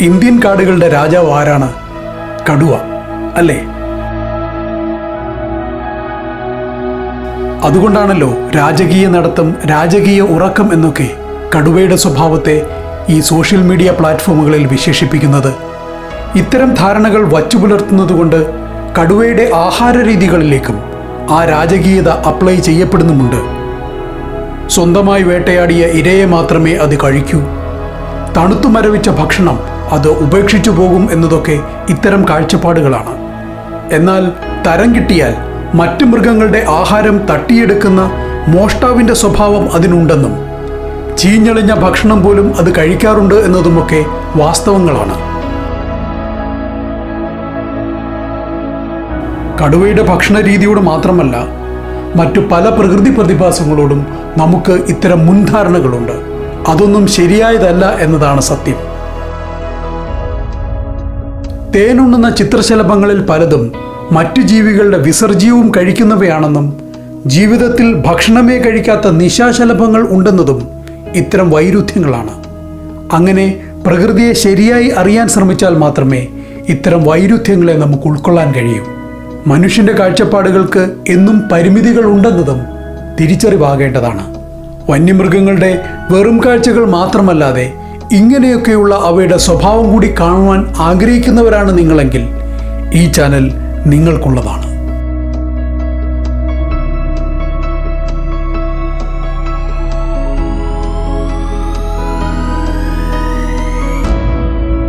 Indian കാടുകളുടെ രാജാവ് ആരാണ്? കടുവ അല്ലേ? അതുകൊണ്ടാണല്ലോ രാജകീയ നടത്തം രാജകീയ ഉറക്കം എന്നൊക്കെ കടുവയുടെ സ്വഭാവത്തെ ഈ സോഷ്യൽ മീഡിയ പ്ലാറ്റ്ഫോമുകളിൽ വിശേഷിപ്പിക്കുന്നത്. ഇത്തരം ധാരണകൾ വച്ചുപുലർത്തുന്നതുകൊണ്ട് കടുവയുടെ ആഹാര രീതികളിലേക്കും ആ രാജകീയത അപ്ലൈ ചെയ്യപ്പെടുന്നുമുണ്ട്. സ്വന്തമായി വേട്ടയാടിയ ഇരയെ മാത്രമേ അത് കഴിക്കൂ. തണുത്തു മരവിച്ച ഭക്ഷണം അത് ഉപേക്ഷിച്ചു പോകും എന്നതൊക്കെ ഇത്തരം കാഴ്ചപ്പാടുകളാണ്. എന്നാൽ തരം കിട്ടിയാൽ മറ്റ് മൃഗങ്ങളുടെ ആഹാരം തട്ടിയെടുക്കുന്ന മോഷ്ടാവിന്റെ സ്വഭാവം അതിനുണ്ടെന്നും ചീഞ്ഞളിഞ്ഞ ഭക്ഷണം പോലും അത് കഴിക്കാറുണ്ട് എന്നതുമൊക്കെ വാസ്തവങ്ങളാണ്. കടുവയുടെ ഭക്ഷണ രീതിയോട് മാത്രമല്ല മറ്റു പല പ്രകൃതി പ്രതിഭാസങ്ങളോടും നമുക്ക് ഇത്തരം മുൻധാരണകളുണ്ട്. അതൊന്നും ശരിയായതല്ല എന്നതാണ് സത്യം. തേനുണ്ണുന്ന ചിത്രശലഭങ്ങളിൽ പലതും മറ്റു ജീവികളുടെ വിസർജ്യവും കഴിക്കുന്നവയാണെന്നും ജീവിതത്തിൽ ഭക്ഷണമേ കഴിക്കാത്ത നിശാശലഭങ്ങൾ ഉണ്ടെന്നതും ഇത്തരം വൈരുദ്ധ്യങ്ങളാണ്. അങ്ങനെ പ്രകൃതിയെ ശരിയായി അറിയാൻ ശ്രമിച്ചാൽ മാത്രമേ ഇത്തരം വൈരുദ്ധ്യങ്ങളെ നമുക്ക് ഉൾക്കൊള്ളാൻ കഴിയൂ. മനുഷ്യന്റെ കാഴ്ചപ്പാടുകൾക്ക് എന്നും പരിമിതികൾ ഉണ്ടെന്നതും തിരിച്ചറിവാകേണ്ടതാണ്. വന്യമൃഗങ്ങളുടെ വെറും കാഴ്ചകൾ മാത്രമല്ലാതെ ഇങ്ങനെയൊക്കെയുള്ള അവയുടെ സ്വഭാവം കൂടി കാണുവാൻ ആഗ്രഹിക്കുന്നവരാണ് നിങ്ങളെങ്കിൽ ഈ ചാനൽ നിങ്ങൾക്കുള്ളതാണ്.